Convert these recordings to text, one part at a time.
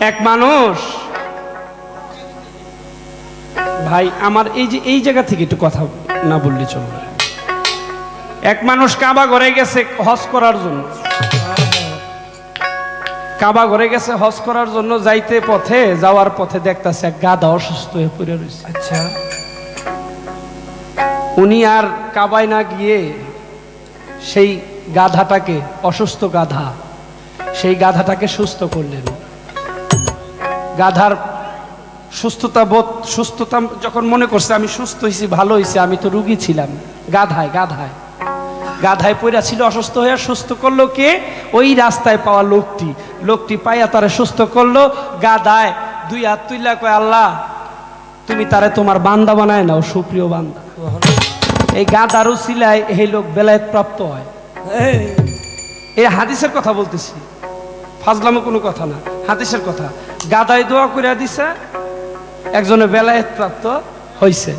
এক মানুষ। ভাই আমার এই যে এই জায়গা থেকে একটু কথা না বললে চলবে এক মানুষ কাবা ঘরে গেছে হজ করার জন্য। কাবা ঘরে গেছে হজ করার জন্য যাইতে পথে যাওয়ার পথে দেখতাছে এক গাধা অসুস্থ হয়ে পড়ে রয়েছে। আচ্ছা। উনি আর কাবায় না গিয়ে সেই গাধাটাকে অসুস্থ গাধা সেই গাধাটাকে সুস্থ করলেন। গাধার সুস্থতা বোধ সুস্থতা যখন মনে করছে আমি সুস্থ হয়েছি ভালো হয়েছে আমি তো রুগী ছিলাম। গাধায় গাধায়। গাধায় পইরা ছিল অসুস্থ হয়ে সুস্থ করল কে? ওই রাস্তায় পাওয়া লোকটি। লোকটি পাইয়া তারা সুস্থ করল। গাধায় দুই হাত তুইলা কয় আল্লাহ তুমি তারে তোমার বান্দা বানায় নাও সুপ্রিয় বান্দা। এই গাধারও সিলায় এই লোক বেলায়েত প্রাপ্ত হয়। এই, এই হাদিসের কথা বলতেছি। ফাজলামো কোনো কথা না হাদিসের কথা। গাদায় দোয়া করে দিছে একজনে বেলায়েত প্রাপ্ত হইছে।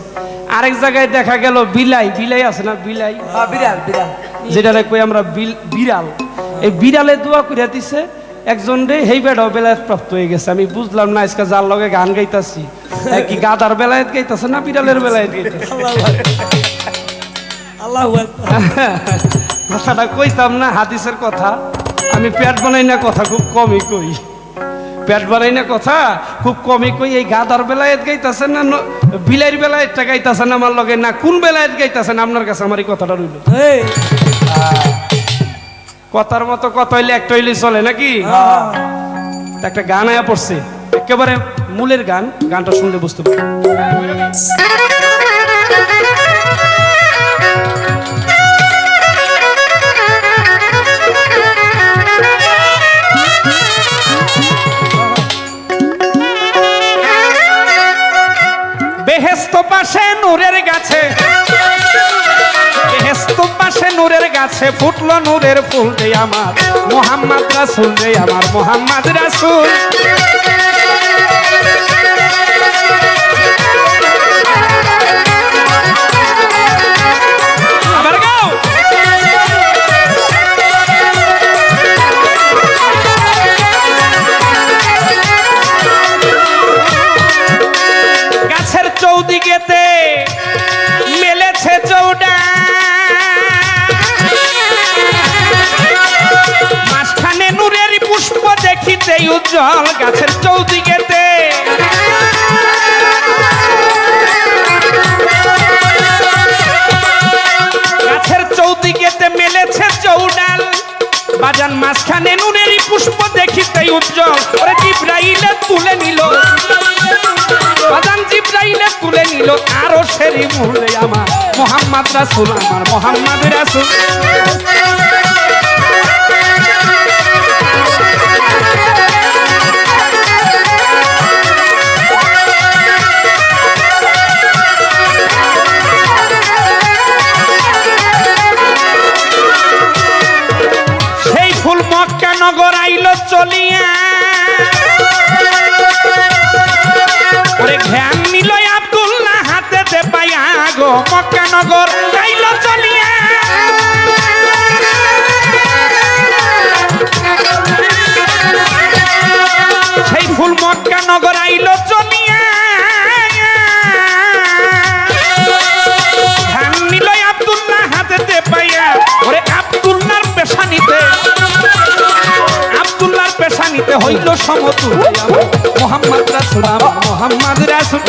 আরেক জায়গায় দেখা গেল বিলাই বিলাই আছে না বিলাই? আহ, বিড়াল বিড়াল। যেটা কই আমরা বিড়াল। এই বিড়ালে দোয়া করে দিছে একজন রে হেই বেড়াও বেলায়েত প্রাপ্ত হয়ে গেছে। আমি বুঝলাম না আজকে যার লগে গান গাইতাছি। কি গাদার বেলায়েত গাইতাছে না বিড়ালের বেলায়েত গাইতাছে? আল্লাহ কথাটা কইতাম না হাদিসের কথা। আমি পেট বানাই না কথা খুব কমই কই। পেট বানাই না কথা খুব কমই কই। এই গাদার বেলায় গাইতাছেন না ন- বিলাইর বেলায় গাইতাছেন আমার লগে না কোন বেলায় গাইতাছেন আপনার কাছে? আমার এই কথাটা রইল। কথার মতো কথা হইলে একটা হইলে চলে নাকি? একটা গান আয়া পড়ছে। একেবারে মূলের গান। গানটা শুনলে বুঝতে পারবে বেহেস্ত পাশে নূরের গাছে। বেহেস্ত পাশে নূরের গাছে ফুটলো নূরের ফুল দে আমার। মোহাম্মদ রাসুল দে আমার, মোহাম্মদ রাসুল। দেখিতে উজ্জ্বল গাছের চৌদিকেতে। গাছের চৌদিকেতে মেলেছে চৌডাল। বাজান মাঝখানে নুনের পুষ্প দেখিতে উজ্জ্বল। ওরে জিব্রাইলে তুলে নিল। বাজান জিব্রাইলে তুলে নিল। আরও সেরি মুলে আমার মোহাম্মদ রাসুল, আমার মোহাম্মদ রাসুল। চলিয়া। ঘ্যান নিল আব্দুল্লাহ হাতে পাইয়া গো মক্কা হইল সমতুল মোহাম্মদ রাসুল আমার মোহাম্মদ রাসুল।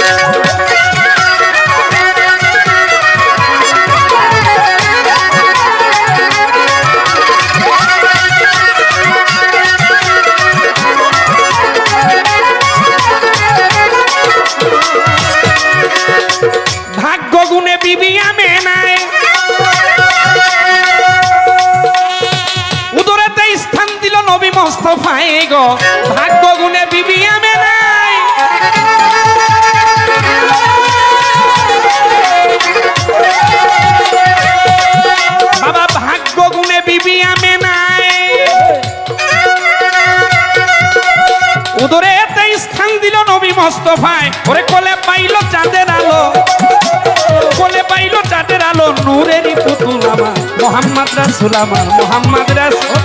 ভাগ্য গুণে বিবি আমে নাই মোস্তফাই গো। ভাগ্য গুণে বিবি আমে নাই। বাবা, ভাগ্য গুণে বিবি আমে নাই। উদরেতে স্থান দিল নবী মোস্তফায়। ওরে কোলে পাইল চাঁদের আলো। কোলে পাইল চাঁদের আলো। নূরেরই পুতুল আমার, মোহাম্মদ রাসুল আমার, মোহাম্মদ রাসুল।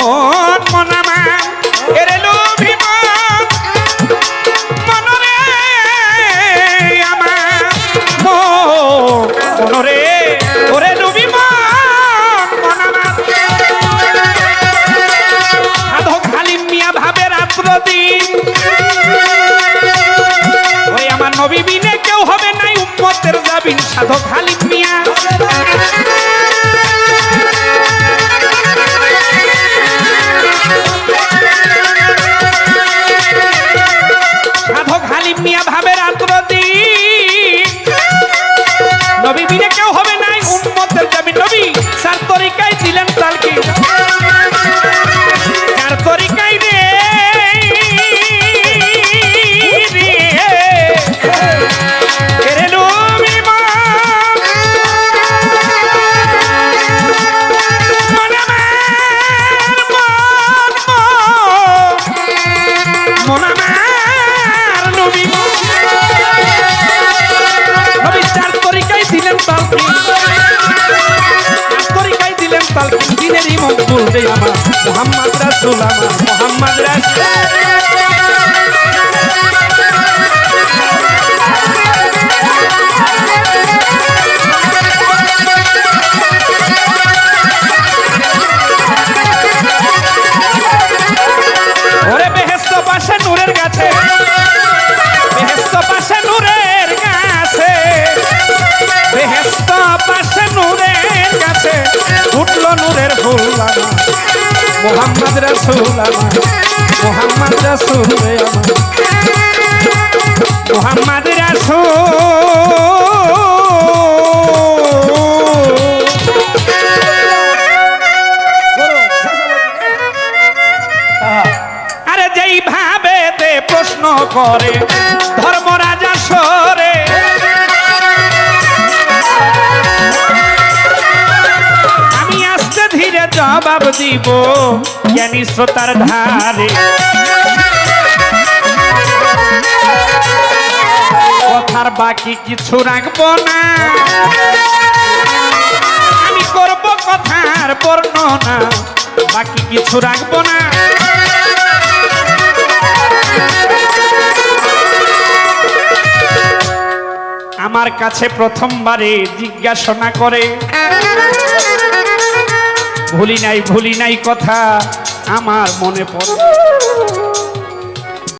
উম্মতের যাবিন সাধক হালিম দিলেন দিনেরই মকবুল রে আমার। মোহাম্মদ মোহাম্মদ রাসূল মোহাম্মদ রাসূল। মোহাম্মদ আরে যেই ভাবে প্রশ্ন করে ধর্মরাজা সরে জবাব দিব। জ্ঞানী শ্রোতার ধারে। কথার বাকি কিছু রাখব না। আমি করব কথার বর্ণনা। বাকি কিছু রাখব না। আমার কাছে প্রথমবারে জিজ্ঞাসনা করে। ভুলি নাই ভুলি নাই কথা আমার মনে পড়ে।